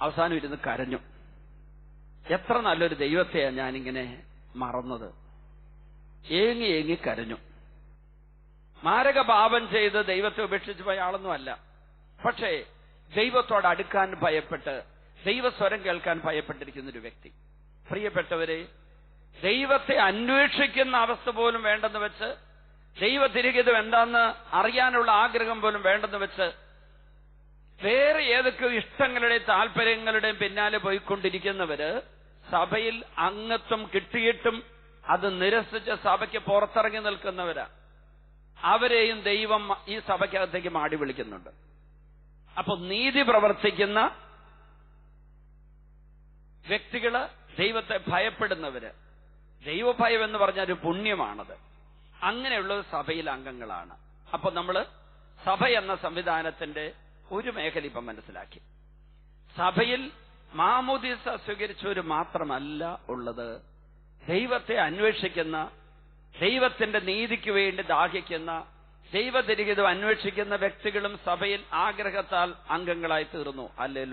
അവസാനം ഇരുന്ന് കരഞ്ഞു. എത്ര നല്ലൊരു ദൈവത്തെയാണ് ഞാനിങ്ങനെ മറന്നത്. ഏങ്ങി ഏങ്ങി കരഞ്ഞു. മാരക പാപം ചെയ്ത് ദൈവത്തെ ഉപേക്ഷിച്ച് പോയ ആളൊന്നുമല്ല പക്ഷേ ദൈവത്തോട് അടുക്കാൻ ഭയപ്പെട്ട് ദൈവസ്വരം കേൾക്കാൻ ഭയപ്പെട്ടിരിക്കുന്ന ഒരു വ്യക്തി. പ്രിയപ്പെട്ടവരെ ദൈവത്തെ അന്വേഷിക്കുന്ന അവസ്ഥ പോലും വേണ്ടെന്ന് വെച്ച് ദൈവ തിരികിതം എന്താന്ന് അറിയാനുള്ള ആഗ്രഹം പോലും വേണ്ടെന്ന് വെച്ച് വേറെ ഏതൊക്കെ ഇഷ്ടങ്ങളുടെയും താല്പര്യങ്ങളുടെയും പിന്നാലെ പോയിക്കൊണ്ടിരിക്കുന്നവര് സഭയിൽ അംഗത്വം കിട്ടിയിട്ടും അത് നിരസിച്ച് സഭയ്ക്ക് പുറത്തിറങ്ങി നിൽക്കുന്നവരാ. അവരെയും ദൈവം ഈ സഭയ്ക്കകത്തേക്ക് മാടി വിളിക്കുന്നുണ്ട്. അപ്പൊ നീതി പ്രവർത്തിക്കുന്ന വ്യക്തികൾ ദൈവത്തെ ഭയപ്പെടുന്നവര്. ദൈവഭയം എന്ന് പറഞ്ഞ ഒരു പുണ്യമാണത്. അങ്ങനെയുള്ള സഭയിലെ അംഗങ്ങളാണ്. അപ്പൊ നമ്മൾ സഭ എന്ന സംവിധാനത്തിന്റെ ഒരു മേഖല ഇപ്പം മനസ്സിലാക്കി. സഭയിൽ മാമുദിസ സ്വീകരിച്ചവര് മാത്രമല്ല ഉള്ളത്. ദൈവത്തെ അന്വേഷിക്കുന്ന ദൈവത്തിന്റെ നീതിക്ക് വേണ്ടി ദാഹിക്കുന്ന ദൈവതിരിഹിതം അന്വേഷിക്കുന്ന വ്യക്തികളും സഭയിൽ ആഗ്രഹത്താൽ അംഗങ്ങളായി തീർന്നു. അല്ലെ